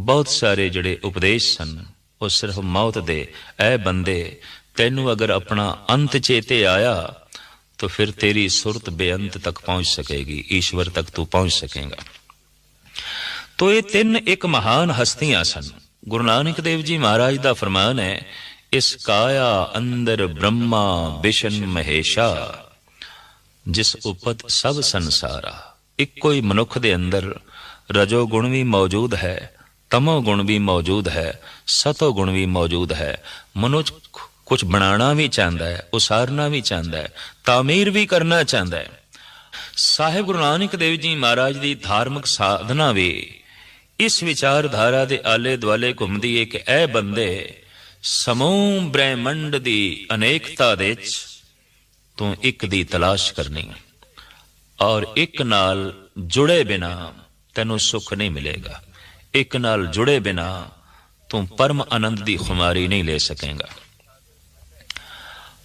ਬਹੁਤ ਸਾਰੇ ਜਿਹੜੇ ਉਪਦੇਸ਼ ਸਨ, ਉਹ ਸਿਰਫ ਮੌਤ ਦੇ। ਐ ਬੰਦੇ, ਤੈਨੂੰ ਅਗਰ ਆਪਣਾ ਅੰਤ ਚੇਤੇ ਆਇਆ, ਤਾਂ ਫਿਰ ਤੇਰੀ ਸੁਰਤ ਬੇਅੰਤ ਤੱਕ ਪਹੁੰਚ ਸਕੇਗੀ, ਈਸ਼ਵਰ ਤੱਕ ਤੂੰ ਪਹੁੰਚ ਸਕੇਗਾ। ਤੋ ਇਹ ਤਿੰਨ ਇੱਕ ਮਹਾਨ ਹਸਤੀਆਂ ਸਨ। ਗੁਰੂ ਨਾਨਕ ਦੇਵ ਜੀ ਮਹਾਰਾਜ ਦਾ ਫਰਮਾਨ ਹੈ, ਇਸ ਕਾਇਆ ਅੰਦਰ ਬ੍ਰਹਮਾ ਵਿਸ਼ਨ ਮਹੇਸ਼ਾ, ਜਿਸ ਉਪਤ ਸਭ ਸੰਸਾਰਾ। ਇੱਕੋ ਹੀ ਮਨੁੱਖ ਦੇ ਅੰਦਰ ਰਜੋ ਗੁਣ ਵੀ ਮੌਜੂਦ ਹੈ ਤਮੋ ਗੁਣ ਵੀ ਮੌਜੂਦ ਹੈ, ਸਤੋ ਗੁਣ ਵੀ ਮੌਜੂਦ ਹੈ। ਮਨੁੱਖ ਕੁਝ ਬਣਾਉਣਾ ਵੀ ਚਾਹੁੰਦਾ ਹੈ, ਉਸਾਰਨਾ ਵੀ ਚਾਹੁੰਦਾ ਹੈ, ਤਾਮੀਰ ਵੀ ਕਰਨਾ ਚਾਹੁੰਦਾ ਹੈ। ਸਾਹਿਬ ਗੁਰੂ ਨਾਨਕ ਦੇਵ ਜੀ ਮਹਾਰਾਜ ਦੀ ਧਾਰਮਿਕ ਸਾਧਨਾ ਵੀ ਇਸ ਵਿਚਾਰਧਾਰਾ ਦੇ ਆਲੇ ਦੁਆਲੇ ਘੁੰਮਦੀ ਏ ਕਿ ਐ ਬੰਦੇ ਸਮੂਹ ਬ੍ਰਹਿਮੰਡ ਦੀ ਅਨੇਕਤਾ ਦੇ ਵਿੱਚ ਤੂੰ ਇੱਕ ਦੀ ਤਲਾਸ਼ ਕਰਨੀ ਔਰ ਇੱਕ ਨਾਲ ਜੁੜੇ ਬਿਨਾ ਤੈਨੂੰ ਸੁੱਖ ਨਹੀਂ ਮਿਲੇਗਾ। ਇੱਕ ਨਾਲ ਜੁੜੇ ਬਿਨਾ ਤੂੰ ਪਰਮ ਆਨੰਦ ਦੀ ਖੁਮਾਰੀ ਨਹੀਂ ਲੈ ਸਕੇਗਾ।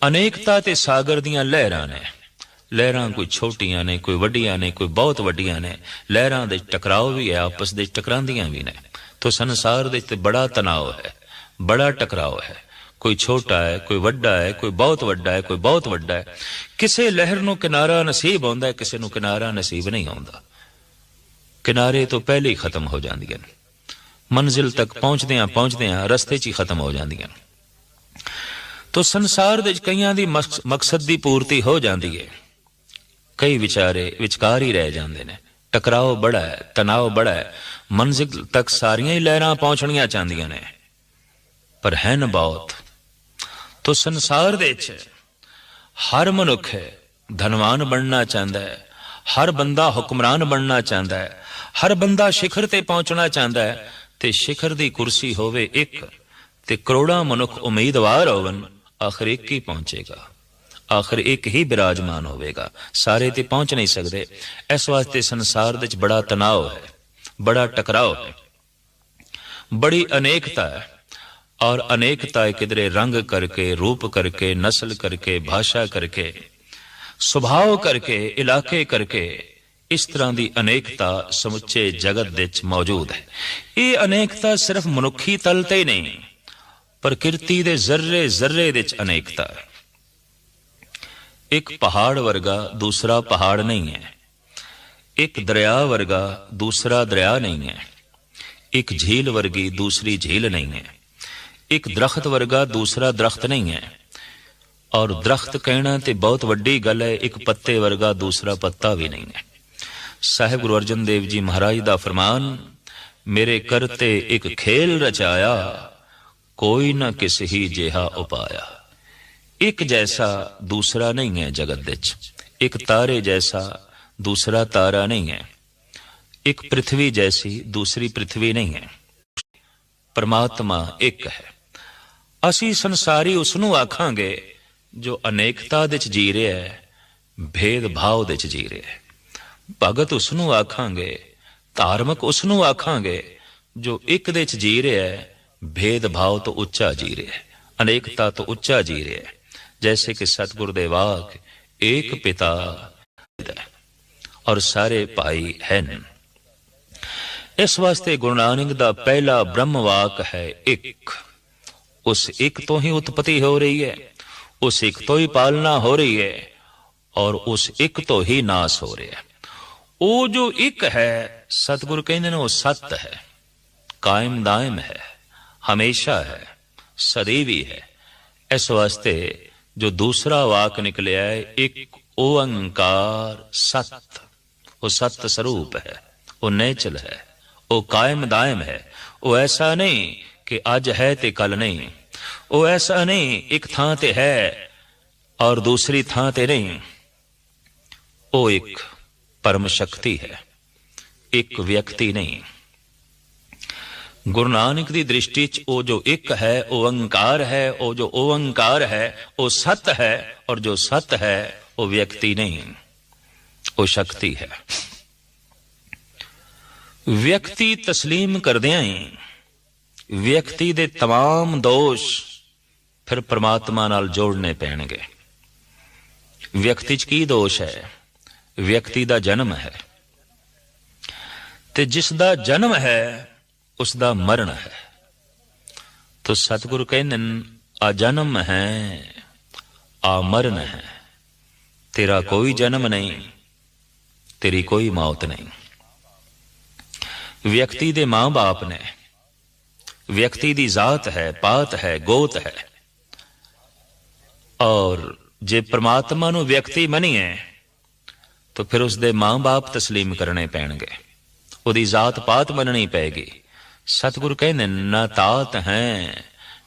ਅਨੇਕਤਾ ਤੇ ਸਾਗਰ ਦੀਆਂ ਲਹਿਰਾਂ ਨੇ। ਲਹਿਰਾਂ ਕੋਈ ਛੋਟੀਆਂ ਨੇ, ਕੋਈ ਵੱਡੀਆਂ ਨੇ, ਕੋਈ ਬਹੁਤ ਵੱਡੀਆਂ ਨੇ। ਲਹਿਰਾਂ ਦੇ ਟਕਰਾਓ ਵੀ ਹੈ, ਆਪਸ ਦੇ ਟਕਰਾਂਦੀਆਂ ਵੀ ਨੇ। ਤੋ ਸੰਸਾਰ ਦੇ ਤੇ ਬੜਾ ਤਣਾਅ ਹੈ, ਬੜਾ ਟਕਰਾਓ ਹੈ। ਕੋਈ ਛੋਟਾ ਹੈ, ਕੋਈ ਵੱਡਾ ਹੈ, ਕੋਈ ਬਹੁਤ ਵੱਡਾ ਹੈ, ਕੋਈ ਬਹੁਤ ਵੱਡਾ ਹੈ। ਕਿਸੇ ਲਹਿਰ ਨੂੰ ਕਿਨਾਰਾ ਨਸੀਬ ਆਉਂਦਾ ਕਿਸੇ ਨੂੰ ਕਿਨਾਰਾ ਨਸੀਬ ਨਹੀਂ ਆਉਂਦਾ। ਕਿਨਾਰੇ ਤੋਂ ਪਹਿਲੇ ਹੀ ਖਤਮ ਹੋ ਜਾਂਦੀਆਂ ਨੇ। ਮੰਜ਼ਿਲ ਤੱਕ ਪਹੁੰਚਦਿਆਂ ਪਹੁੰਚਦਿਆਂ ਰਸਤੇ 'ਚ ਹੀ ਖਤਮ ਹੋ ਜਾਂਦੀਆਂ। ਤੋ ਸੰਸਾਰ ਦੇ ਕਈਆਂ ਦੀ ਮਕਸਦ ਦੀ ਪੂਰਤੀ ਹੋ ਜਾਂਦੀ ਹੈ ਕਈ ਵਿਚਾਰੇ ਵਿਚਕਾਰ ਹੀ ਰਹਿ ਜਾਂਦੇ ਨੇ। ਟਕਰਾਓ ਬੜਾ ਹੈ ਤਣਾਅ ਬੜਾ ਹੈ। ਮੰਜ਼ਿਲ ਤੱਕ ਸਾਰੀਆਂ ਹੀ ਲਹਿਰਾਂ ਪਹੁੰਚਣੀਆਂ ਚਾਹੁੰਦੀਆਂ ਨੇ। ਪਰ ਹੈ ਨਾ ਬਹੁਤ। ਤੋ ਸੰਸਾਰ ਦੇ ਵਿੱਚ ਹਰ ਮਨੁੱਖ ਧਨਵਾਨ ਬਣਨਾ ਚਾਹੁੰਦਾ ਹੈ। ਹਰ ਬੰਦਾ ਹੁਕਮਰਾਨ ਬਣਨਾ ਚਾਹੁੰਦਾ ਹੈ। ਹਰ ਬੰਦਾ ਸਿਖਰ ਤੇ ਪਹੁੰਚਣਾ ਚਾਹੁੰਦਾ ਹੈ। ਤੇ ਸਿਖਰ ਦੀ ਕੁਰਸੀ ਹੋਵੇ ਇੱਕ, ਤੇ ਕਰੋੜਾਂ ਮਨੁੱਖ ਉਮੀਦਵਾਰ ਹੋਵਨ, ਆਖਰ ਇੱਕ ਹੀ ਪਹੁੰਚੇਗਾ। ਆਖਰ ਇੱਕ ਹੀ ਬਿਰਾਜਮਾਨ ਹੋਵੇਗਾ। ਸਾਰੇ ਤੇ ਪਹੁੰਚ ਨਹੀਂ ਸਕਦੇ। ਇਸ ਵਾਸਤੇ ਸੰਸਾਰ ਵਿੱਚ ਬੜਾ ਤਣਾਅ ਹੈ, ਬੜਾ ਟਕਰਾਅ ਹੈ। ਬੜੀ ਅਨੇਕਤਾ ਹੈ, ਔਰ ਅਨੇਕਤਾ ਕਿਦਰੇ ਰੰਗ ਕਰਕੇ, ਰੂਪ ਕਰਕੇ, ਨਸਲ ਕਰਕੇ, ਭਾਸ਼ਾ ਕਰਕੇ, ਸੁਭਾਅ ਕਰਕੇ, ਇਲਾਕੇ ਕਰਕੇ ਇਸ ਤਰ੍ਹਾਂ ਦੀ ਅਨੇਕਤਾ ਸਮੁੱਚੇ ਜਗਤ ਵਿੱਚ ਮੌਜੂਦ ਹੈ। ਇਹ ਅਨੇਕਤਾ ਸਿਰਫ ਮਨੁੱਖੀ ਤਲ ਤੇ ਹੀ ਨਹੀਂ, ਪ੍ਰਕਿਰਤੀ ਦੇ ਜ਼ਰਰੇ ਜ਼ਰਰੇ ਵਿੱਚ ਅਨੇਕਤਾ ਹੈ। ਇੱਕ ਪਹਾੜ ਵਰਗਾ ਦੂਸਰਾ ਪਹਾੜ ਨਹੀਂ ਹੈ। ਇੱਕ ਦਰਿਆ ਵਰਗਾ ਦੂਸਰਾ ਦਰਿਆ ਨਹੀਂ ਹੈ। ਇੱਕ ਝੀਲ ਵਰਗੀ ਦੂਸਰੀ ਝੀਲ ਨਹੀਂ ਹੈ। ਇੱਕ ਦਰਖਤ ਵਰਗਾ ਦੂਸਰਾ ਦਰਖਤ ਨਹੀਂ ਹੈ। ਔਰ ਦਰਖਤ ਕਹਿਣਾ ਤੇ ਬਹੁਤ ਵੱਡੀ ਗੱਲ ਹੈ, ਇੱਕ ਪੱਤੇ ਵਰਗਾ ਦੂਸਰਾ ਪੱਤਾ ਵੀ ਨਹੀਂ ਹੈ। ਸਾਹਿਬ ਗੁਰੂ ਅਰਜਨ ਦੇਵ ਜੀ ਮਹਾਰਾਜ ਦਾ ਫਰਮਾਨ, ਮੇਰੇ ਕਰਤੇ ਇੱਕ ਖੇਲ ਰਚਾਇਆ, ਕੋਈ ਨਾ ਕਿਸ ਜਿਹਾ ਉਪਾਇਆ। ਇੱਕ ਜੈਸਾ ਦੂਸਰਾ ਨਹੀਂ ਹੈ ਜਗਤ ਵਿੱਚ, ਇੱਕ ਤਾਰੇ ਜੈਸਾ ਦੂਸਰਾ ਤਾਰਾ ਨਹੀਂ ਹੈ। ਇੱਕ ਪ੍ਰithvi ਜੈਸੀ ਦੂਸਰੀ ਪ੍ਰithvi ਨਹੀਂ ਹੈ। ਪਰਮਾਤਮਾ ਇੱਕ ਹੈ। ਅਸੀਂ ਸੰਸਾਰੀ ਉਸ ਨੂੰ ਆਖਾਂਗੇ ਜੋ ਅਨੇਕਤਾ ਵਿੱਚ ਜੀ ਰਿਹਾ ਹੈ ਭੇਦ ਭਾਵ ਦੇ ਵਿੱਚ ਜੀ ਰਿਹਾ ਹੈ। ਭਗਤ ਉਸ ਨੂੰ ਆਖਾਂਗੇ, ਧਾਰਮਿਕ ਉਸ ਨੂੰ ਆਖਾਂਗੇ, ਜੋ ਇੱਕ ਦੇ ਚ ਜੀ ਰਿਹਾ ਹੈ ਭੇਦ ਭਾਵ ਤੋਂ ਉੱਚਾ ਜੀ ਰਿਹਾ ਹੈ, ਅਨੇਕਤਾ ਤੋਂ ਉੱਚਾ ਜੀ ਰਿਹਾ ਹੈ। ਜੈਸੇ ਕਿ ਸਤਿਗੁਰ ਦੇ ਵਾਕ, ਏਕ ਪਿਤਾ ਔਰ ਸਾਰੇ ਭਾਈ ਹਨ। ਇਸ ਵਾਸਤੇ ਗੁਰੂ ਨਾਨਕ ਦਾ ਪਹਿਲਾ ਬ੍ਰਹਮ ਵਾਕ ਹੈ ਇੱਕ। ਉਸ ਇੱਕ ਤੋਂ ਹੀ ਉਤਪਤੀ ਹੋ ਰਹੀ ਹੈ, ਉਸ ਇੱਕ ਤੋਂ ਹੀ ਪਾਲਣਾ ਹੋ ਰਹੀ ਹੈ, ਔਰ ਉਸ ਇੱਕ ਤੋਂ ਹੀ ਨਾਸ ਹੋ ਰਿਹਾ ਹੈ। ਉਹ ਜੋ ਇੱਕ ਹੈ ਸਤਿਗੁਰ ਕਹਿੰਦੇ ਨੇ ਉਹ ਸਤ ਹੈ ਕਾਇਮ ਦਾਇਮ ਹੈ ਹਮੇਸ਼ਾ ਹੈ ਸਦੀਵੀ ਹੈ ਇਸ ਵਾਸਤੇ ਜੋ ਦੂਸਰਾ ਵਾਕ ਨਿਕਲਿਆ ਹੈ ਇੱਕ ਓੰਕਾਰ ਸਤ ਉਹ ਸਤ ਸਰੂਪ ਹੈ ਉਹ ਨੇਚਲ ਹੈ ਉਹ ਕਾਇਮ ਦਾਇਮ ਹੈ ਉਹ ਐਸਾ ਨਹੀਂ ਕਿ ਅੱਜ ਹੈ ਤੇ ਕੱਲ ਨਹੀਂ ਉਹ ਐਸਾ ਨਹੀਂ ਇੱਕ ਥਾਂ ਤੇ ਹੈ ਔਰ ਦੂਸਰੀ ਥਾਂ ਤੇ ਨਹੀਂ ਉਹ ਇੱਕ ਪਰਮ ਸ਼ਕਤੀ ਹੈ ਇੱਕ ਵਿਅਕਤੀ ਨਹੀਂ ਗੁਰੂ ਨਾਨਕ ਦੀ ਦ੍ਰਿਸ਼ਟੀ 'ਚ ਉਹ ਜੋ ਇੱਕ ਹੈ ਉਹ ਓੰਕਾਰ ਹੈ ਉਹ ਜੋ ਓੰਕਾਰ ਹੈ ਉਹ ਸਤ ਹੈ ਔਰ ਜੋ ਸਤ ਹੈ ਉਹ ਵਿਅਕਤੀ ਨਹੀਂ ਉਹ ਸ਼ਕਤੀ ਹੈ ਵਿਅਕਤੀ تسلیم ਕਰਦਿਆਂ ਹੀ ਵਿਅਕਤੀ ਦੇ तमाम ਦੋਸ਼ ਫਿਰ ਪ੍ਰਮਾਤਮਾ ਨਾਲ ਜੋੜਨੇ ਪੈਣਗੇ ਵਿਅਕਤੀ 'ਚ ਕੀ ਦੋਸ਼ ਹੈ ਵਿਅਕਤੀ ਦਾ ਜਨਮ ਹੈ। ਤੇ ਜਿਸ ਦਾ ਜਨਮ ਹੈ, ਉਸ ਦਾ ਮਰਨ ਹੈ। ਤੋ ਸਤਿਗੁਰੂ ਕਹਿੰਦੇ ਨੇ, ਆ ਜਨਮ ਹੈ, ਆ ਮਰਨ ਹੈ। ਤੇਰਾ ਕੋਈ ਜਨਮ ਨਹੀਂ, ਤੇਰੀ ਕੋਈ ਮੌਤ ਨਹੀਂ। ਵਿਅਕਤੀ ਦੇ ਮਾਂ-ਬਾਪ ਨੇ, ਵਿਅਕਤੀ ਦੀ ਜ਼ਾਤ ਹੈ, ਪਾਤ ਹੈ, ਗੋਤ ਹੈ। ਔਰ ਜੇ ਪ੍ਰਮਾਤਮਾ ਨੂੰ ਵਿਅਕਤੀ ਮੰਨੀਏ ਤਾਂ ਫਿਰ ਉਸ ਦੇ ਮਾਂ-ਬਾਪ تسلیم ਕਰਨੇ ਪੈਣਗੇ ਉਹਦੀ ਜ਼ਾਤ ਪਾਤ ਮੰਨਣੀ ਪੈਗੀ ਸਤਿਗੁਰੂ ਕਹਿੰਦੇ ਨਾ ਤਾਤ ਹੈ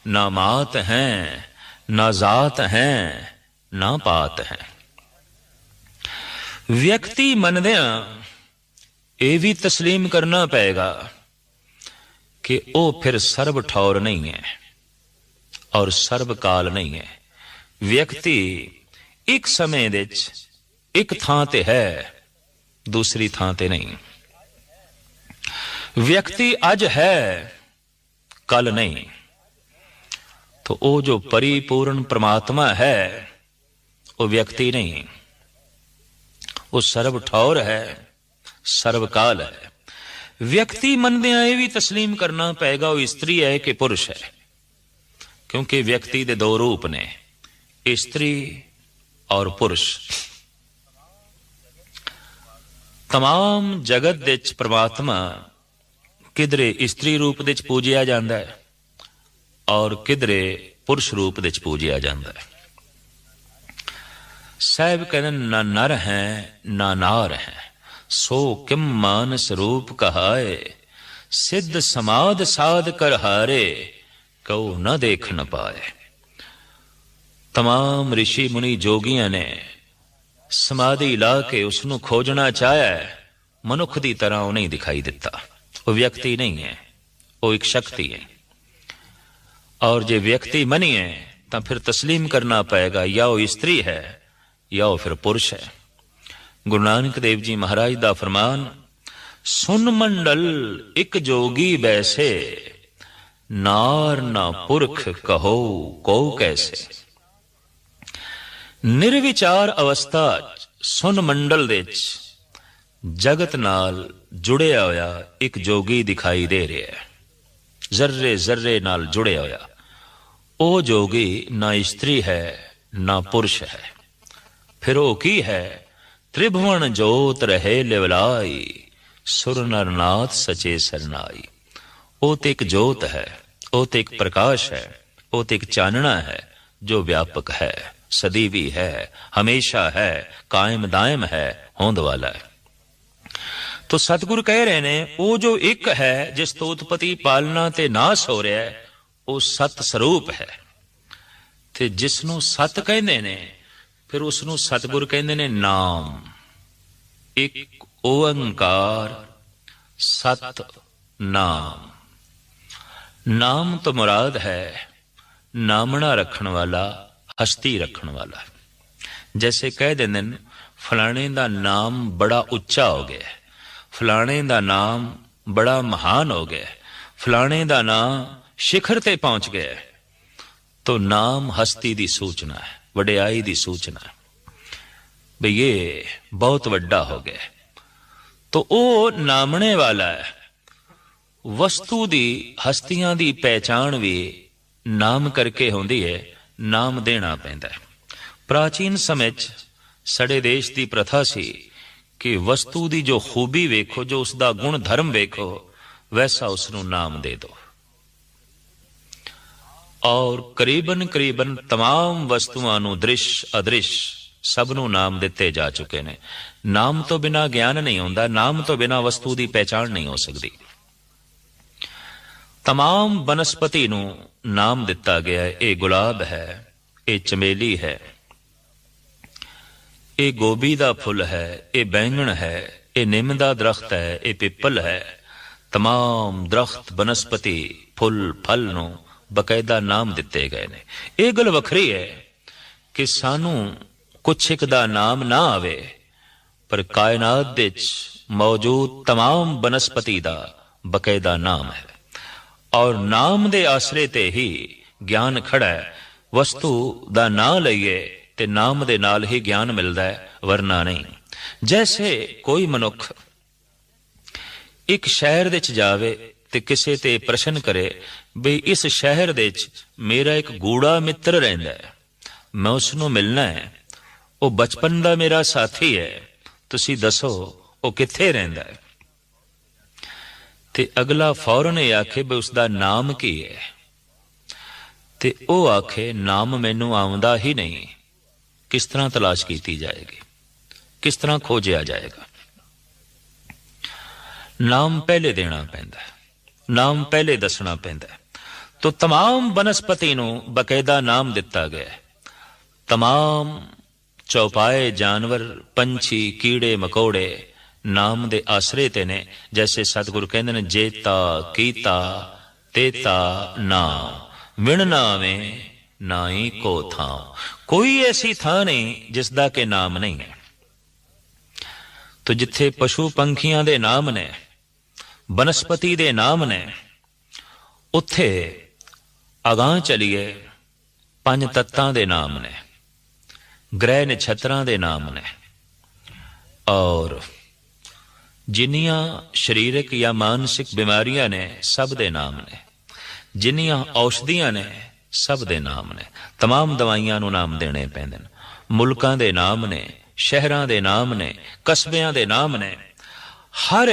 ਨਾ ਮਾਤ ਹੈ ਨਾ ਜ਼ਾਤ ਹੈ ਨਾ ਪਾਤ ਹੈ ਵਿਅਕਤੀ ਮੰਨਦਿਆਂ ਇਹ ਵੀ تسلیم ਕਰਨਾ ਪਏਗਾ ਕਿ ਉਹ ਫਿਰ ਸਰਬ ਠੌਰ ਨਹੀਂ ਹੈ ਔਰ ਸਰਬ ਕਾਲ ਨਹੀਂ ਹੈ ਵਿਅਕਤੀ ਇੱਕ ਸਮੇਂ ਵਿੱਚ एक थां ਤੇ है, दूसरी थां ते नहीं। व्यक्ति ਅੱਜ है, कल नहीं। तो वो जो परिपूर्ण परमात्मा है वो व्यक्ति नहीं। वो सर्व ठौर है सर्वकाल है। व्यक्ति मनदे यह भी तस्लीम करना पेगा वह स्त्री है कि पुरुष है। क्योंकि व्यक्ति के दो रूप ने, स्त्री और पुरुष। तमाम ਜਗਤ ਵਿੱਚ ਪ੍ਰਮਾਤਮਾ ਕਿਧਰੇ ਇਸਤਰੀ ਰੂਪ ਵਿੱਚ ਪੂਜਿਆ ਜਾਂਦਾ ਹੈ ਔਰ ਕਿਧਰੇ ਪੁਰਸ਼ ਰੂਪ ਵਿੱਚ ਪੂਜਿਆ ਜਾਂਦਾ ਹੈ ਸਾਹਿਬ ਕਹਿੰਦੇ ਨਾ ਨਰ ਹੈ ਨਾ ਨਾਰ ਹੈ ਸੋ ਕਿਮ ਮਾਨਸ ਰੂਪ ਕਹਾਏ ਸਿੱਧ ਸਮਾਦ ਸਾਧ ਕਰ ਹਾਰੇ ਕਉ ਨ ਦੇਖ ਨ ਪਾਏ तमाम ऋषि मुनि ਜੋਗੀਆਂ ਨੇ ਸਮਾਧੀ ਲਾ ਕੇ ਉਸ ਨੂੰ ਖੋਜਣਾ ਚਾਹਿਆ ਮਨੁੱਖ ਦੀ ਤਰ੍ਹਾਂ ਉਹ ਨਹੀਂ ਦਿਖਾਈ ਦਿੱਤਾ ਉਹ ਵਿਅਕਤੀ ਨਹੀਂ ਹੈ ਉਹ ਇੱਕ ਸ਼ਕਤੀ ਹੈ और जे व्यक्ति मनी है तो फिर तस्लीम करना पड़ेगा या वो स्त्री है या वो फिर पुरुष है गुरु नानक देव जी महाराज का फरमान सुन मंडल एक जोगी बैसे नार ना पुरख कहो को कैसे ਨਿਰਵਿਚਾਰ ਅਵਸਥਾ ਸੁਨ ਮੰਡਲ ਦੇ ਵਿੱਚ ਜਗਤ ਨਾਲ ਜੁੜਿਆ ਹੋਇਆ ਇੱਕ ਜੋਗੀ ਦਿਖਾਈ ਦੇ ਰਿਹਾ ਹੈ। ਜ਼ਰਰੇ ਜ਼ਰਰੇ ਨਾਲ ਜੁੜਿਆ ਹੋਇਆ। ਉਹ ਜੋਗੀ ਨਾ ਇਸਤਰੀ ਹੈ, ਨਾ ਪੁਰਸ਼ ਹੈ। ਫਿਰ ਉਹ ਕੀ ਹੈ? ਤ੍ਰਿਭਵਨ ਜੋਤ ਰਹੇ ਲਿਵਲਾਈ ਸੁਰ ਨਰਨਾਥ ਸਚੇ ਸਰਨਾਈ। ਉਹ ਤੇ ਇੱਕ ਜੋਤ ਹੈ, ਉਹ ਤੇ ਇੱਕ ਪ੍ਰਕਾਸ਼ ਹੈ, ਉਹ ਤੇ ਇੱਕ ਚਾਨਣਾ ਹੈ, ਜੋ ਵਿਆਪਕ ਹੈ। ਸਦੀ ਵੀ ਹੈ, ਹਮੇਸ਼ਾ ਹੈ, ਕਾਇਮ ਦਾਇਮ ਹੈ, ਹੋਂਦ ਵਾਲਾ ਹੈ। ਤੋ ਸਤਿਗੁਰ ਕਹਿ ਰਹੇ ਨੇ, ਉਹ ਜੋ ਇੱਕ ਹੈ, ਜਿਸ ਤੋਂ ਉਤਪਤੀ ਪਾਲਣਾ ਤੇ ਨਾਸ ਹੋ ਰਿਹਾ ਹੈ, ਉਹ ਸਤ ਸਰੂਪ ਹੈ। ਤੇ ਜਿਸ ਨੂੰ ਸਤ ਕਹਿੰਦੇ ਨੇ, ਫਿਰ ਉਸ ਨੂੰ ਸਤਿਗੁਰ ਕਹਿੰਦੇ ਨੇ ਨਾਮ। ਇੱਕ ਓੰਕਾਰ ਸਤ ਨਾਮ। ਨਾਮ ਤੋਂ ਮੁਰਾਦ ਹੈ, ਨਾਮਣਾ ਰੱਖਣ ਵਾਲਾ ਹਸਤੀ ਰੱਖਣ ਵਾਲਾ ਜੈਸੇ ਕਹਿ ਦਿੰਦੇ ਨੇ, ਫਲਾਣੇ ਦਾ ਨਾਮ ਬੜਾ ਉੱਚਾ ਹੋ ਗਿਆ ਫਲਾਣੇ ਦਾ ਨਾਮ ਬੜਾ ਮਹਾਨ ਹੋ ਗਿਆ ਫਲਾਣੇ ਦਾ ਨਾਮ ਸਿਖਰ ਤੇ ਪਹੁੰਚ ਗਿਆ ਤੋ ਨਾਮ ਹਸਤੀ ਦੀ ਸੂਚਨਾ ਹੈ, ਵਡਿਆਈ ਦੀ ਸੂਚਨਾ ਹੈ। ਬਈ ਇਹ ਬਹੁਤ ਵੱਡਾ ਹੋ ਗਿਆ ਤੋ ਉਹ ਨਾਮਣੇ ਵਾਲਾ ਹੈ। ਵਸਤੂ ਦੀ, ਹਸਤੀਆਂ ਦੀ ਪਹਿਚਾਣ ਵੀ ਨਾਮ ਕਰਕੇ ਹੁੰਦੀ ਹੈ। ਨਾਮ ਦੇਣਾ ਪੈਂਦਾ ਹੈ ਪ੍ਰਾਚੀਨ ਸਮੇਂ 'ਚ ਸਾਡੇ ਦੇਸ਼ ਦੀ ਪ੍ਰਥਾ ਸੀ ਕਿ ਵਸਤੂ ਦੀ ਜੋ ਖੂਬੀ ਵੇਖੋ ਜੋ ਉਸ ਦਾ ਗੁਣ ਧਰਮ ਵੇਖੋ ਵੈਸਾ ਉਸ ਨੂੰ ਨਾਮ ਦੇ ਦਿਓ ਔਰ ਕਰੀਬਨ ਕਰੀਬਨ तमाम ਵਸਤੂਆਂ ਨੂੰ ਦ੍ਰਿਸ਼ ਅਦ੍ਰਿਸ਼ ਸਭ ਨੂੰ ਨਾਮ ਦਿੱਤੇ ਜਾ ਚੁੱਕੇ ਨੇ ਨਾਮ ਤੋਂ ਬਿਨਾ ਗਿਆਨ ਨਹੀਂ ਹੁੰਦਾ ਨਾਮ ਤੋਂ ਬਿਨਾ ਵਸਤੂ ਦੀ ਪਹਿਚਾਣ ਨਹੀਂ ਹੋ ਸਕਦੀ तमाम ਬਨਸਪਤੀ ਨੂੰ ਨਾਮ ਦਿੱਤਾ ਗਿਆ ਹੈ ਇਹ ਗੁਲਾਬ ਹੈ ਇਹ ਚਮੇਲੀ ਹੈ ਇਹ ਗੋਭੀ ਦਾ ਫੁੱਲ ਹੈ ਇਹ ਬੈਂਗਣ ਹੈ ਇਹ ਨਿੰਮ ਦਾ ਦਰਖਤ ਹੈ ਇਹ ਪਿੱਪਲ ਹੈ तमाम ਦਰਖਤ ਬਨਸਪਤੀ ਫੁੱਲ ਫਲ ਨੂੰ ਬਕਾਇਦਾ ਨਾਮ ਦਿੱਤੇ ਗਏ ਨੇ ਇਹ ਗੱਲ ਵੱਖਰੀ ਹੈ ਕਿ ਸਾਨੂੰ ਕੁਛ ਇੱਕ ਦਾ ਨਾਮ ਨਾ ਆਵੇ ਪਰ ਕਾਇਨਾਤ ਵਿੱਚ ਮੌਜੂਦ तमाम ਬਨਸਪਤੀ ਦਾ ਬਕਾਇਦਾ ਨਾਮ ਹੈ ਔਰ ਨਾਮ ਦੇ ਆਸਰੇ ਤੇ ਹੀ ਗਿਆਨ ਖੜਾ। ਹੈ ਵਸਤੂ ਦਾ ਨਾਂ ਲਈਏ ਤੇ ਨਾਮ ਦੇ ਨਾਲ ਹੀ ਗਿਆਨ ਮਿਲਦਾ ਹੈ, ਵਰਨਾ ਨਹੀਂ। ਜੈਸੇ ਕੋਈ ਮਨੁੱਖ ਇੱਕ ਸ਼ਹਿਰ ਵਿੱਚ ਜਾਵੇ ਤੇ ਕਿਸੇ ਤੇ ਪ੍ਰਸ਼ਨ ਕਰੇ ਵੀ ਇਸ ਸ਼ਹਿਰ ਦੇ ਵਿੱਚ ਮੇਰਾ ਇੱਕ ਗੂੜਾ ਮਿੱਤਰ ਰਹਿੰਦਾ ਹੈ, ਮੈਂ ਉਸ ਨੂੰ ਮਿਲਣਾ ਹੈ। ਉਹ ਬਚਪਨ ਦਾ ਮੇਰਾ ਸਾਥੀ ਹੈ। ਤੁਸੀਂ ਦੱਸੋ, ਉਹ ਕਿੱਥੇ ਰਹਿੰਦਾ ਹੈ? ਤੇ ਅਗਲਾ ਫੌਰਨ ਇਹ ਆਖੇ ਵੀ ਉਸ ਦਾ ਨਾਮ ਕੀ ਹੈ ਤੇ ਉਹ ਆਖੇ ਨਾਮ ਮੈਨੂੰ ਆਉਂਦਾ ਹੀ ਨਹੀਂ ਕਿਸ ਤਰ੍ਹਾਂ ਤਲਾਸ਼ ਕੀਤੀ ਜਾਏਗੀ ਕਿਸ ਤਰ੍ਹਾਂ ਖੋਜਿਆ ਜਾਏਗਾ ਨਾਮ ਪਹਿਲੇ ਦੇਣਾ ਪੈਂਦਾ ਹੈ ਨਾਮ ਪਹਿਲੇ ਦੱਸਣਾ ਪੈਂਦਾ ਹੈ ਤੋ तमाम ਬਨਸਪਤੀ ਨੂੰ ਬਕਾਇਦਾ ਨਾਮ ਦਿੱਤਾ ਗਿਆ ਹੈ तमाम ਚੌਪਾਏ ਜਾਨਵਰ ਪੰਛੀ ਕੀੜੇ ਮਕੌੜੇ ਨਾਮ ਦੇ ਆਸਰੇ ਤੇ ਨੇ, ਜੈਸੇ ਸਤਿਗੁਰੂ ਕਹਿੰਦੇ ਨੇ ਜੇਤਾ ਕੀਤਾ ਤੇਤਾ ਨਾਮ ਵਿਣ ਨਾਵੇਂ ਨਾਹੀ ਕੋ ਥਾਂ। ਕੋਈ ਐਸੀ ਥਾਂ ਨਹੀਂ ਜਿਸ ਦਾ ਕਿ ਨਾਮ ਨਹੀਂ ਹੈ। ਤੋ ਜਿੱਥੇ ਪਸ਼ੂ ਪੰਖੀਆਂ ਦੇ ਨਾਮ ਨੇ, ਬਨਸਪਤੀ ਦੇ ਨਾਮ ਨੇ, ਉੱਥੇ ਅਗਾਹ ਚਲੀਏ, ਪੰਜ ਤੱਤਾਂ ਦੇ ਨਾਮ ਨੇ, ਗ੍ਰਹਿ ਨਛਤਰਾਂ ਦੇ ਨਾਮ ਨੇ। ਔਰ ਜਿੰਨੀਆਂ ਸਰੀਰਕ ਜਾਂ ਮਾਨਸਿਕ ਬਿਮਾਰੀਆਂ ਨੇ ਸਭ ਦੇ ਨਾਮ ਨੇ ਜਿੰਨੀਆਂ ਔਸ਼ਧੀਆਂ ਨੇ ਸਭ ਦੇ ਨਾਮ ਨੇ तमाम ਦਵਾਈਆਂ ਨੂੰ ਨਾਮ ਦੇਣੇ ਪੈਂਦੇ ਨੇ ਮੁਲਕਾਂ ਦੇ ਨਾਮ ਨੇ ਸ਼ਹਿਰਾਂ ਦੇ ਨਾਮ ਨੇ ਕਸਬਿਆਂ ਦੇ ਨਾਮ ਨੇ ਹਰ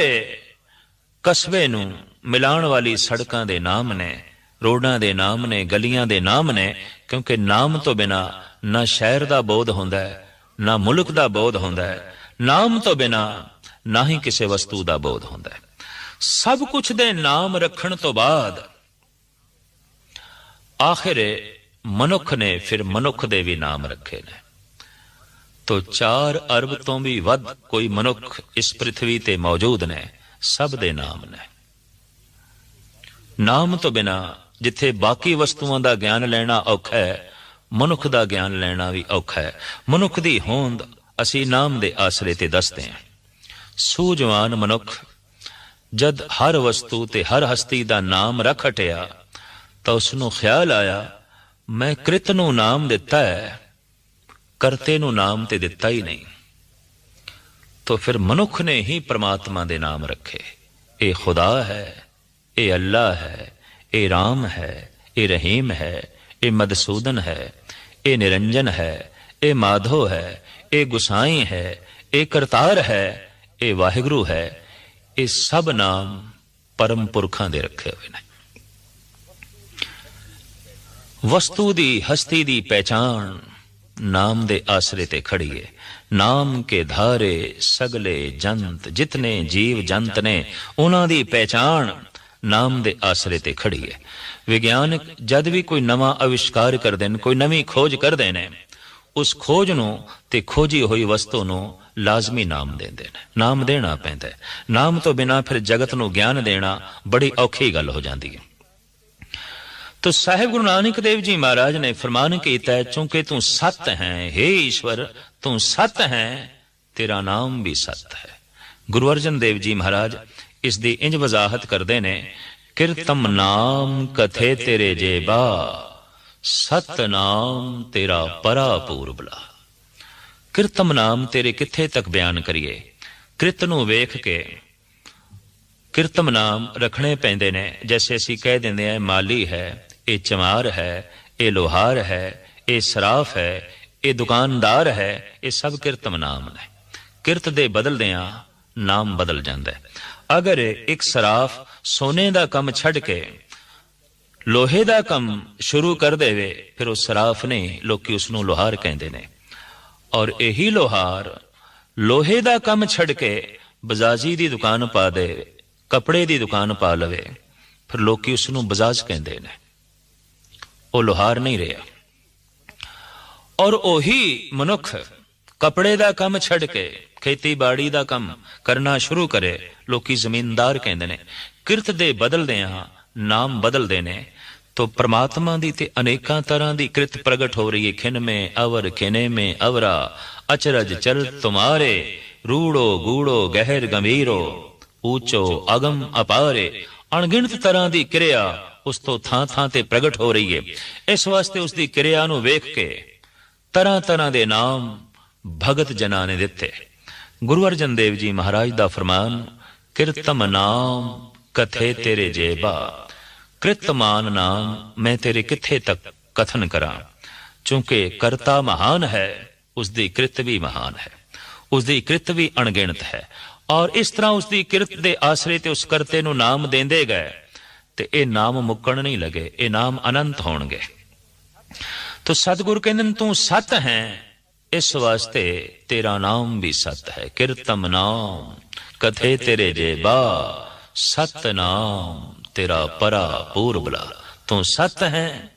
ਕਸਬੇ ਨੂੰ ਮਿਲਾਉਣ ਵਾਲੀ ਸੜਕਾਂ ਦੇ ਨਾਮ ਨੇ ਰੋਡਾਂ ਦੇ ਨਾਮ ਨੇ ਗਲੀਆਂ ਦੇ ਨਾਮ ਨੇ ਕਿਉਂਕਿ ਨਾਮ ਤੋਂ ਬਿਨਾ ਨਾ ਸ਼ਹਿਰ ਦਾ ਬੋਧ ਹੁੰਦਾ ਹੈ ਨਾ ਮੁਲਕ ਦਾ ਬੋਧ ਹੁੰਦਾ ਹੈ ਨਾਮ ਤੋਂ ਬਿਨਾ ਨਾ ਹੀ ਕਿਸੇ ਵਸਤੂ ਦਾ ਬੋਧ ਹੁੰਦਾ ਹੈ। ਸਭ ਕੁਝ ਦੇ ਨਾਮ ਰੱਖਣ ਤੋਂ ਬਾਅਦ ਆਖਿਰੇ ਮਨੁੱਖ ਨੇ ਫਿਰ ਮਨੁੱਖ ਦੇ ਵੀ ਨਾਮ ਰੱਖੇ ਨੇ। ਤੋ 4 ਅਰਬ ਤੋਂ ਵੀ ਵੱਧ ਕੋਈ ਮਨੁੱਖ ਇਸ ਪ੍ਰithvi ਤੇ ਮੌਜੂਦ ਨੇ, ਸਭ ਦੇ ਨਾਮ ਨੇ। ਨਾਮ ਤੋਂ ਬਿਨਾ ਜਿੱਥੇ ਬਾਕੀ ਵਸਤੂਆਂ ਦਾ ਗਿਆਨ ਲੈਣਾ ਔਖਾ ਹੈ, ਮਨੁੱਖ ਦਾ ਗਿਆਨ ਲੈਣਾ ਵੀ ਔਖਾ ਹੈ। ਮਨੁੱਖ ਦੀ ਹੋਂਦ ਅਸੀਂ ਨਾਮ ਦੇ ਆਸਰੇ ਤੇ ਦੱਸਦੇ ਹਾਂ। ਸੂਝਵਾਨ ਮਨੁੱਖ, ਜਦ ਹਰ ਵਸਤੂ ਤੇ ਹਰ ਹਸਤੀ ਦਾ ਨਾਮ ਰੱਖ ਹਟਿਆ, ਤਾਂ ਉਸ ਨੂੰ ਖਿਆਲ ਆਇਆ, ਮੈਂ ਕ੍ਰਿਤ ਨੂੰ ਨਾਮ ਦਿੱਤਾ ਹੈ, ਕਰਤੇ ਨੂੰ ਨਾਮ ਤੇ ਦਿੱਤਾ ਹੀ ਨਹੀਂ। ਤਾਂ ਫਿਰ ਮਨੁੱਖ ਨੇ ਹੀ ਪ੍ਰਮਾਤਮਾ ਦੇ ਨਾਮ ਰੱਖੇ। ਇਹ ਖੁਦਾ ਹੈ, ਇਹ ਅੱਲਾ ਹੈ, ਇਹ ਰਾਮ ਹੈ, ਇਹ ਰਹੀਮ ਹੈ, ਇਹ ਮਦਸੂਦਨ ਹੈ, ਇਹ ਨਿਰੰਜਨ ਹੈ, ਇਹ ਮਾਧੋ ਹੈ, ਇਹ ਗੁਸਾਈ ਹੈ, ਇਹ ਕਰਤਾਰ ਹੈ ਇਹ ਵਾਹਿਗੁਰੂ ਹੈ, ਇਹ ਸਭ ਨਾਮ ਪਰਮ ਪੁਰਖਾਂ ਦੇ ਰੱਖੇ ਹੋਏ ਨੇ। ਵਸਤੂ ਦੀ, ਹਸਤੀ ਦੀ ਪਹਿਚਾਣ ਨਾਮ ਦੇ ਆਸਰੇ ਤੇ ਖੜੀ ਹੈ ਨਾਮ ਕੇ ਧਾਰੇ ਸਗਲੇ ਜੰਤ, ਜਿਤਨੇ ਜੀਵ ਜੰਤ ਨੇ, ਉਹਨਾਂ ਦੀ ਪਹਿਚਾਣ ਨਾਮ ਦੇ ਆਸਰੇ ਤੇ ਖੜੀ ਹੈ ਵਿਗਿਆਨਕ ਜਦ ਵੀ ਕੋਈ ਨਵਾਂ ਅਵਿਸ਼ਕਾਰ ਕਰਦੇ ਨੇ, ਕੋਈ ਨਵੀਂ ਖੋਜ ਕਰਦੇ ਨੇ ਉਸ ਖੋਜ ਨੂੰ ਤੇ ਖੋਜੀ ਹੋਈ ਵਸਤੂ ਨੂੰ ਲਾਜ਼ਮੀ ਨਾਮ ਦਿੰਦੇ ਨੇ। ਨਾਮ ਦੇਣਾ ਪੈਂਦਾ ਹੈ। ਨਾਮ ਤੋਂ ਬਿਨਾ ਫਿਰ ਜਗਤ ਨੂੰ ਗਿਆਨ ਦੇਣਾ ਬੜੀ ਔਖੀ ਗੱਲ ਹੋ ਜਾਂਦੀ ਹੈ। ਤੋ ਸਾਹਿਬ ਗੁਰੂ ਨਾਨਕ ਦੇਵ ਜੀ ਮਹਾਰਾਜ ਨੇ ਫਰਮਾਨ ਕੀਤਾ ਹੈ ਤੂੰ ਸਤ ਹੈ हे ਈਸ਼ਵਰ, ਤੂੰ ਸਤ ਹੈ, ਤੇਰਾ ਨਾਮ ਵੀ ਸਤ ਹੈ। ਗੁਰੂ ਅਰਜਨ ਦੇਵ ਜੀ ਮਹਾਰਾਜ ਇਸ ਦੀ ਇੰਜ ਵਜ਼ਾਹਤ ਕਰਦੇ ਨੇ, ਕਿਰਤਮ ਨਾਮ ਕਥੇ ਤੇਰੇ ਜੇਬਾ ਸਤਨਾਮ ਤੇਰਾ ਪਰਾ ਪੂਰਬਲਾ ਕਿਰਤਮ ਨਾਮ ਤੇਰੇ ਕਿੱਥੇ ਤੱਕ ਬਿਆਨ ਕਰੀਏ? ਕਿਰਤ ਨੂੰ ਵੇਖ ਕੇ ਕਿਰਤਮ ਨਾਮ ਰੱਖਣੇ ਪੈਂਦੇ ਨੇ। ਜੈਸੇ ਅਸੀਂ ਕਹਿ ਦਿੰਦੇ ਆ ਮਾਲੀ ਹੈ, ਇਹ ਚਮਾਰ ਹੈ, ਇਹ ਲੋਹਾਰ ਹੈ, ਇਹ ਸਰਾਫ ਹੈ, ਇਹ ਦੁਕਾਨਦਾਰ ਹੈ, ਇਹ ਸਭ ਕਿਰਤਮ ਨਾਮ ਨੇ। ਕਿਰਤ ਦੇ ਬਦਲਦਿਆਂ ਨਾਮ ਬਦਲ ਜਾਂਦਾ ਹੈ। ਅਗਰ ਇੱਕ ਸਰਾਫ ਸੋਨੇ ਦਾ ਕੰਮ ਛੱਡ ਕੇ ਲੋਹੇ ਦਾ ਕੰਮ ਸ਼ੁਰੂ ਕਰ ਦੇਵੇ, ਫਿਰ ਉਹ ਸਰਾਫ ਨੇ ਲੋਕੀ ਉਸ ਨੂੰ ਲੋਹਾਰ ਕਹਿੰਦੇ ਨੇ। ਔਰ ਇਹੀ ਲੋਹਾਰ ਲੋਹੇ ਦਾ ਕੰਮ ਛੱਡ ਕੇ ਬਜ਼ਾਜੀ ਦੀ ਦੁਕਾਨ ਪਾ ਦੇ, ਕਪੜੇ ਦੀ ਦੁਕਾਨ ਪਾ ਲਵੇ, ਫਿਰ ਲੋਕੀ ਉਸ ਨੂੰ ਬਜ਼ਾਜ ਕਹਿੰਦੇ ਨੇ। ਉਹ ਲੋਹਾਰ ਨਹੀਂ ਰਿਹਾ। ਔਰ ਉਹੀ ਮਨੁੱਖ ਕਪੜੇ ਦਾ ਕੰਮ ਛੱਡ ਕੇ ਖੇਤੀਬਾੜੀ ਦਾ ਕੰਮ ਕਰਨਾ ਸ਼ੁਰੂ ਕਰੇ, ਲੋਕੀ ਜ਼ਮੀਨਦਾਰ ਕਹਿੰਦੇ ਨੇ, ਕਿਰਤ ਦੇ ਬਦਲਦੇ ਬਦਲਦਿਆਂ ਨਾਮ ਬਦਲਦੇ ਨੇ। ਤੋ ਪ੍ਰਮਾਤਮਾ ਦੀ ਤੇ ਅਨੇਕਾਂ ਤਰ੍ਹਾਂ ਦੀ ਕਿਰਤ ਪ੍ਰਗਟ ਹੋ ਰਹੀ ਹੈ ਖਿਨ ਮੇ ਅਵਰ, ਖਿਨੇ ਮੇ ਅਵਰਾ, ਅਚਰਜ ਚਲ ਤੁਮਾਰੇ, ਰੂੜੋ ਗੂੜੋ ਗਹਿਰ ਗੰਭੀਰੋ, ਊਚੋ ਅਗਮ ਅਪਾਰੇ, ਅਣਗਿਣਤ ਤਰ੍ਹਾਂ ਦੀ ਕਿਰਿਆ ਉਸ ਤੋਂ ਥਾਂ ਥਾਂ ਤੇ ਪ੍ਰਗਟ ਹੋ ਰਹੀ ਹੈ ਇਸ ਵਾਸਤੇ ਉਸ ਦੀ ਕਿਰਿਆ ਨੂੰ ਵੇਖ ਕੇ ਤਰ੍ਹਾਂ ਤਰ੍ਹਾਂ ਦੇ ਨਾਮ ਭਗਤ ਜਨਾਂ ਨੇ ਦਿੱਤੇ। ਗੁਰੂ ਅਰਜਨ ਦੇਵ ਜੀ ਮਹਾਰਾਜ ਦਾ ਫਰਮਾਨ, ਕਿਰਤਮ ਨਾਮ ਕਥੇ ਤੇਰੇ ਜੇਬਾ। ਕ੍ਰਿਤਮਾਨ ਨਾਮ, ਮੈਂ ਤੇਰੇ ਕਿੱਥੇ ਤੱਕ ਕਥਨ ਕਰਾਂ? ਚੂੰਕਿ ਕਰਤਾ ਮਹਾਨ ਹੈ ਉਸ ਦੀ ਕ੍ਰਿਤ ਵੀ ਮਹਾਨ ਹੈ। ਉਸਦੀ ਕਿਰਤ ਵੀ ਅਣਗਿਣਤ ਹੈ। ਔਰ ਇਸ ਤਰ੍ਹਾਂ ਉਸਦੀ ਕਿਰਤ ਦੇ ਆਸਰੇ ਤੇ ਉਸ ਕਰਤੇ ਨੂੰ ਨਾਮ ਦਿੰਦੇ ਗਏ। ਤੇ ਇਹ ਨਾਮ ਮੁੱਕਣ ਨਹੀਂ ਲਗੇ, ਇਹ ਨਾਮ ਅਨੰਤ ਹੋਣਗੇ। ਤੋ ਸਤਿਗੁਰ ਕਹਿੰਦੇ ਨੇ, ਤੂੰ ਸਤ ਹੈ, ਇਸ ਵਾਸਤੇ ਤੇਰਾ ਨਾਮ ਵੀ ਸਤ ਹੈ। ਕਿਰਤਮ ਨਾਮ, ਕਥੇ ਤੇਰੇ ਜੇਬਾ ਸਤ ਨਾਮ ਤੇਰਾ ਪਰਾ ਪੂਰਬਲਾ ਤੂੰ ਸਤ ਹੈ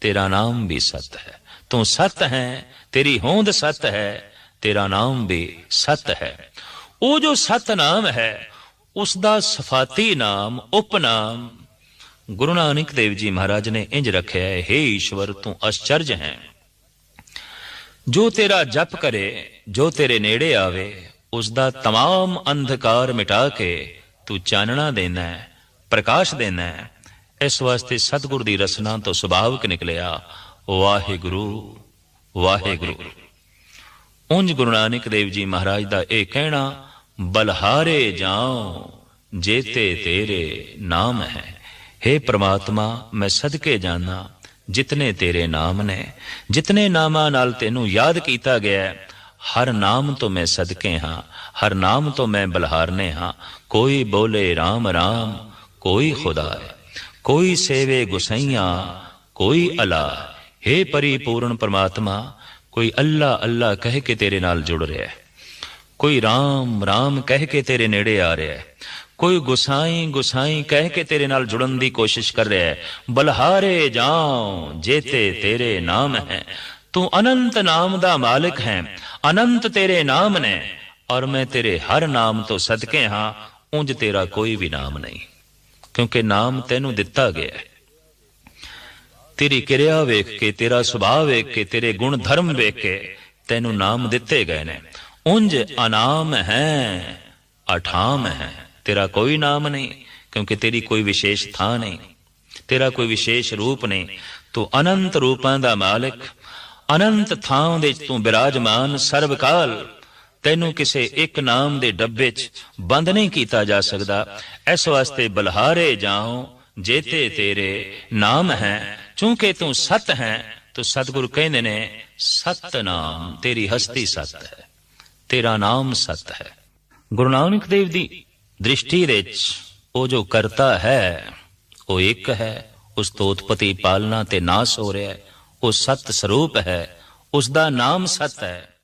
ਤੇਰਾ ਨਾਮ ਵੀ ਸਤ ਹੈ ਤੂੰ ਸਤ ਹੈ ਤੇਰੀ ਹੋਂਦ ਸਤ ਹੈ ਤੇਰਾ ਨਾਮ ਵੀ ਸਤ ਹੈ ਉਹ ਜੋ ਸਤ ਨਾਮ ਹੈ ਉਸ ਦਾ ਸਫਾਤੀ ਨਾਮ ਉਪਨਾਮ ਗੁਰੂ ਨਾਨਕ ਦੇਵ ਜੀ ਮਹਾਰਾਜ ਨੇ ਇੰਜ ਰੱਖਿਆ ਹੈ हे ਈਸ਼ਵਰ ਤੂੰ ਅਚਰਜ ਹੈ ਜੋ ਤੇਰਾ ਜਪ ਕਰੇ ਜੋ ਤੇਰੇ ਨੇੜੇ ਆਵੇ ਉਸ ਦਾ तमाम ਅੰਧਕਾਰ ਮਿਟਾ ਕੇ ਤੂੰ ਚਾਨਣਾ ਦੇਣਾ ਹੈ ਪ੍ਰਕਾਸ਼ ਦੇਣਾ ਹੈ। ਇਸ ਵਾਸਤੇ ਸਤਿਗੁਰ ਦੀ ਰਸਨਾ ਤੋਂ ਸੁਭਾਵਿਕ ਨਿਕਲਿਆ। ਵਾਹਿਗੁਰੂ ਵਾਹਿਗੁਰੂ। ਉਂਝ ਗੁਰੂ ਨਾਨਕ ਦੇਵ ਜੀ ਮਹਾਰਾਜ ਦਾ ਇਹ ਕਹਿਣਾ ਬਲਹਾਰੇ ਜਾਉ ਜੇਤੇ ਤੇਰੇ ਨਾਮ ਹੈ। हे ਪ੍ਰਮਾਤਮਾ ਮੈਂ ਸਦਕੇ ਜਾਣਾ ਜਿਤਨੇ ਤੇਰੇ ਨਾਮ ਨੇ ਜਿਤਨੇ ਨਾਮਾਂ ਨਾਲ ਤੈਨੂੰ ਯਾਦ ਕੀਤਾ ਗਿਆ ਹੈ, ਹਰ ਨਾਮ ਤੋਂ ਮੈਂ ਸਦਕੇ ਹਾਂ, ਹਰ ਨਾਮ ਤੋਂ ਮੈਂ ਬਲਹਾਰਨੇ ਹਾਂ। ਕੋਈ ਬੋਲੇ RAM RAM ਕੋਈ ਖੁਦਾ ਹੈ। ਕੋਈ ਸੇਵੇ ਗੁਸਈਆਂ, ਕੋਈ ਅਲਾ हे ਪਰਿਪੂਰਨ ਪ੍ਰਮਾਤਮਾ, ਕੋਈ ਅੱਲਾ ਅੱਲਾ ਕਹਿ ਕੇ ਤੇਰੇ ਨਾਲ ਜੁੜ ਰਿਹਾ ਹੈ। ਕੋਈ RAM RAM ਕਹਿ ਕੇ ਤੇਰੇ ਨੇੜੇ ਆ ਰਿਹਾ ਹੈ। ਕੋਈ ਗੁਸਾਈ ਗੁਸਾਈ ਕਹਿ ਕੇ ਤੇਰੇ ਨਾਲ ਜੁੜਨ ਦੀ ਕੋਸ਼ਿਸ਼ ਕਰ ਰਿਹਾ ਹੈ। ਬਲਹਾਰੇ ਜਾਉ, ਜੇਤੇ ਤੇਰੇ ਨਾਮ ਹੈ। ਤੂੰ ਅਨੰਤ ਨਾਮ ਦਾ ਮਾਲਕ ਹੈ, ਅਨੰਤ ਤੇਰੇ ਨਾਮ ਨੇ, ਔਰ ਮੈਂ ਤੇਰੇ ਹਰ ਨਾਮ ਤੋਂ ਸਦਕੇ ਹਾਂ, ਉਂਝ ਤੇਰਾ ਕੋਈ ਵੀ ਨਾਮ ਨਹੀਂ, ਕਿਉਂਕਿ ਨਾਮ ਤੈਨੂੰ ਦਿੱਤਾ ਗਿਆ ਹੈ। ਤੇਰੀ ਕਿਰਿਆ ਵੇਖ ਕੇ, ਤੇਰਾ ਸੁਭਾਅ ਵੇਖ ਕੇ, ਤੇਰੇ ਗੁਣ ਧਰਮ ਵੇਖ ਕੇ ਤੈਨੂੰ ਨਾਮ ਦਿੱਤੇ ਗਏ ਨੇ। ਉਂਝ ਅਨਾਮ ਹੈ, ਅਠਾਮ ਹੈ, ਤੇਰਾ ਕੋਈ ਨਾਮ ਨਹੀਂ, ਕਿਉਂਕਿ ਤੇਰੀ ਕੋਈ ਵਿਸ਼ੇਸ਼ ਥਾਂ ਨਹੀਂ, ਤੇਰਾ ਕੋਈ ਵਿਸ਼ੇਸ਼ ਰੂਪ ਨਹੀਂ। ਤੂੰ ਅਨੰਤ ਰੂਪਾਂ ਦਾ ਮਾਲਕ ਅਨੰਤ ਥਾਂ ਦੇ ਤੂੰ ਬਿਰਾਜਮਾਨ ਸਰਬਕਾਲ ਤੈਨੂੰ ਕਿਸੇ ਇੱਕ ਨਾਮ ਦੇ ਡੱਬੇ 'ਚ ਬੰਦ ਨਹੀਂ ਕੀਤਾ ਜਾ ਸਕਦਾ। ਇਸ ਵਾਸਤੇ ਬਲਹਾਰੇ ਜਾਉ, ਜੇਤੇ ਤੇਰੇ ਨਾਮ ਹੈ। ਚੂੰਕਿ ਤੂੰ ਸਤ ਹੈ, ਤੂੰ ਸਤਿਗੁਰੂ ਕਹਿੰਦੇ ਨੇ ਸਤ ਨਾਮ ਤੇਰੀ ਹਸਤੀ ਸਤ ਹੈ, ਤੇਰਾ ਨਾਮ ਸਤ ਹੈ। ਗੁਰੂ ਨਾਨਕ ਦੇਵ ਦੀ ਦ੍ਰਿਸ਼ਟੀ ਦੇ ਵਿੱਚ ਉਹ ਜੋ ਕਰਤਾ ਹੈ, ਉਹ ਇੱਕ ਹੈ, ਉਸ ਤੋਂ ਉਤਪਤੀ ਪਾਲਣਾ ਤੇ ਨਾਸ ਹੋ ਰਿਹਾ ਹੈ। ਉਹ ਸਤ ਸਰੂਪ ਹੈ ਉਸ ਦਾ ਨਾਮ ਸਤ ਹੈ।